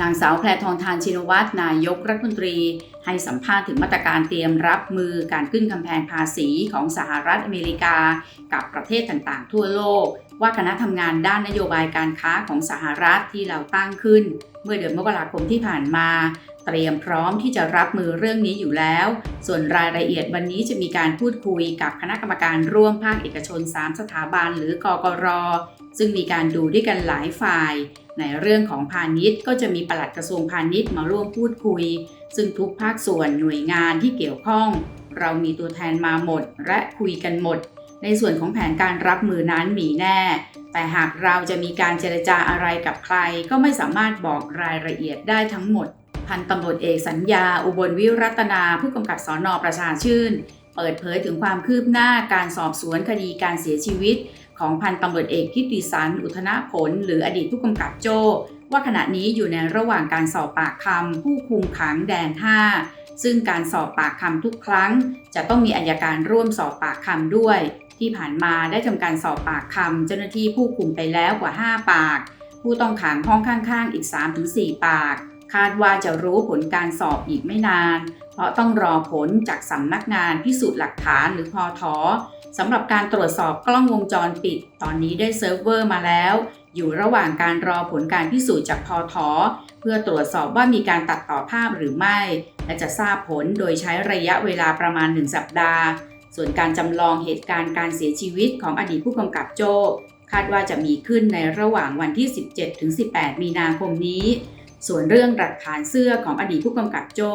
นางสาวแพรทองทานชินวัตรนายกรัฐมนตรี ให้สัมภาษณ์ถึงมาตรการเตรียมรับมือการขึ้นกำแพงภาษีของสหรัฐอเมริกา กับประเทศต่างๆ ทั่วโลก ว่าคณะทำงานด้านนโยบายการค้าของสหรัฐที่เราตั้งขึ้น เมื่อเดือนมกราคมที่ผ่านมา เตรียมพร้อมที่จะรับมือเรื่องนี้อยู่แล้ว ส่วนรายละเอียดวันนี้จะมีการพูดคุยกับคณะกรรมการร่วมภาคเอกชน 3 สถาบัน หรือกกร ซึ่งมีการดูด้วยกันหลายฝ่าย ในเรื่องของพาณิชย์ก็จะมีปลัดกระทรวงพาณิชย์มาร่วมพูดคุย ซึ่งทุกภาคส่วนหน่วยงานที่เกี่ยวข้อง เรามีตัวแทนมาหมด และคุยกันหมด ในส่วนของแผนการรับมือนั้นมีแน่ แต่หากเราจะมีการเจรจาอะไรกับใคร ก็ไม่สามารถบอกรายละเอียดได้ทั้งหมด พันตำรวจเอกสัญญา อุบลวิรัตนาผู้กำกับสอนอประชาชื่น เปิดเผยถึงความคืบหน้าการสอบสวนคดีการเสียชีวิต ของพันตำรวจเอกทิติสัน อุทนะผล หรืออดีตผู้กำกับโจ ว่าขณะนี้อยู่ในระหว่างการสอบปากคำผู้คุมขังแดน 5 ซึ่งการสอบปากคำทุกครั้ง จะต้องมีอัยการร่วมสอบปากคำด้วย ที่ผ่านมาได้ทำการสอบปากคำเจ้าหน้าที่ผู้คุมไปแล้วกว่า 5 ปาก ผู้ต้องขังห้องข้างๆ อีก 3-4 ปาก คาดว่าจะรู้ผลการสอบอีกไม่นาน เพราะต้องรอผลจากสำนักงานพิสูจน์หลักฐานหรือพอทอสำหรับการตรวจสอบกล้องวงจรปิด ตอนนี้ได้เซิร์ฟเวอร์มาแล้ว อยู่ระหว่างการรอผลการพิสูจน์จากพอทอเพื่อตรวจสอบว่ามีการตัดต่อภาพหรือไม่ และจะทราบผลโดยใช้ระยะเวลาประมาณ 1 สัปดาห์ ส่วนการจำลองเหตุการณ์การเสียชีวิตของอดีตผู้กำกับโจ้คาดว่าจะมีขึ้นในระหว่างวันที่ 17-18 มีนาคมนี้ ส่วนเรื่องหลักฐานเสื้อของอดีตผู้กำกับโจ้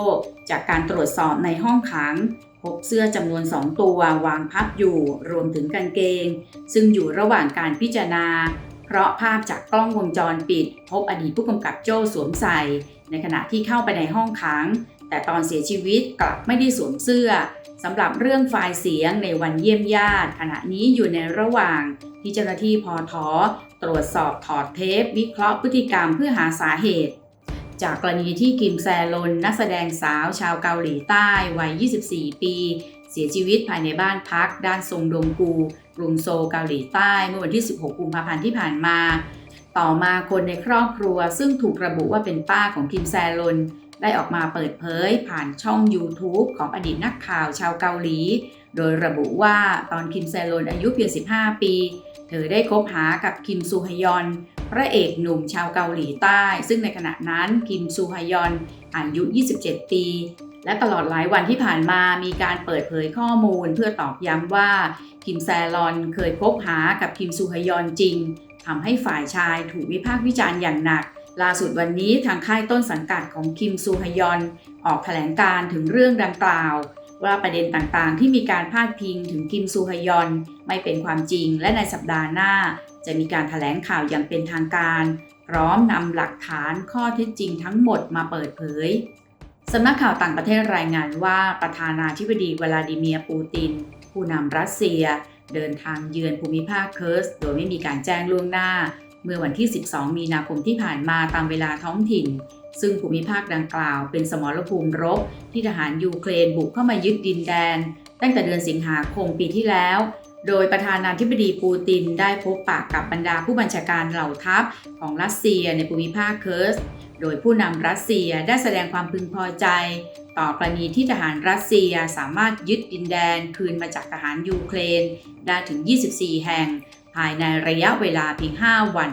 จากการตรวจสอบในห้องขัง พบเสื้อจำนวน 2 ตัววางพับอยู่รวมถึงกางเกง ซึ่งอยู่ระหว่างการพิจารณา เพราะภาพจากกล้องวงจรปิด พบอดีตผู้กำกับโจ้สวมใส่ ในขณะที่เข้าไปในห้องขัง แต่ตอนเสียชีวิตกลับไม่ได้สวมเสื้อสำหรับเรื่องไฟล์เสียงในวันเยี่ยมญาติ ขณะนี้อยู่ในระหว่างที่เจ้าหน้าที่พอทอตรวจสอบถอดเทป วิเคราะห์พฤติกรรมเพื่อหาสาเหตุ จากกรณีที่กิมแซลน นักแสดงสาวชาวเกาหลีใต้วัย 24 ปี เสียชีวิตภายในบ้านพัก ด้านซงดงกู กรุงโซลเกาหลีใต้เมื่อวันที่ 16 กุมภาพันธ์ที่ผ่านมา ต่อมาคนในครอบครัวซึ่งถูกระบุว่าเป็นป้าของคิมแซลน ได้ออกมาเปิดเผยผ่านช่อง YouTube ของอดีตนักข่าวชาวเกาหลี โดยระบุว่าตอนคิมแซลนอายุเพียง 15 ปี เธอได้คบหากับคิมซูฮยอน พระเอกหนุ่มชาวเกาหลีใต้ ซึ่งในขณะนั้นคิมซูฮยอนอายุ 27 ปี และตลอดหลายวันที่ผ่านมามีการเปิดเผยข้อมูลเพื่อตอกย้ำว่าคิมแซลอนเคยคบหากับคิมซูฮยอนจริงทำให้ฝ่ายชายถูกวิพากษ์วิจารณ์อย่างหนักล่าสุดวันนี้ทางค่ายต้นสังกัดของคิมซูฮยอน ออกแถลงการถึงเรื่องดังกล่าว ว่าประเด็นต่างๆ ที่มีการพาดพิงถึงคิมซูฮยอน ไม่เป็นความจริงและในสัปดาห์หน้า จะมีการถแถลงข่าวอย่างเป็นทางการ พร้อมนำหลักฐานข้อเท็จจริงทั้งหมดมาเปิดเผยสำนักข่าวต่างประเทศรายงานว่าประธานาธิบดีวลาดิเมียร์ปูติน ผู้นำรัสเซีย เดินทางเยือนภูมิภาคเคิร์ส โดยไม่มีการแจ้งล่วงหน้า เมื่อวันที่ 12 มีนาคมที่ผ่านมาตามเวลาท้องถิ่น ซึ่งภูมิภาคดังกล่าวเป็นสมรภูมิรบ ที่ทหารยูเครนบุกเข้ามายึดดินแดน ตั้งแต่เดือนสิงหาคมปีที่แล้ว โดยประธานาธิบดีปูตินได้พบปากกับบรรดาผู้บัญชาการเหล่าทัพของรัสเซียในภูมิภาคเคิร์สโดยผู้นำรัสเซียได้แสดงความพึงพอใจ ต่อกรณีที่ทหารรัสเซียสามารถยึดดินแดนคืนมาจากทหารยูเครน ได้ถึง 24 แห่ง ภายในระยะเวลาเพียง 5 วัน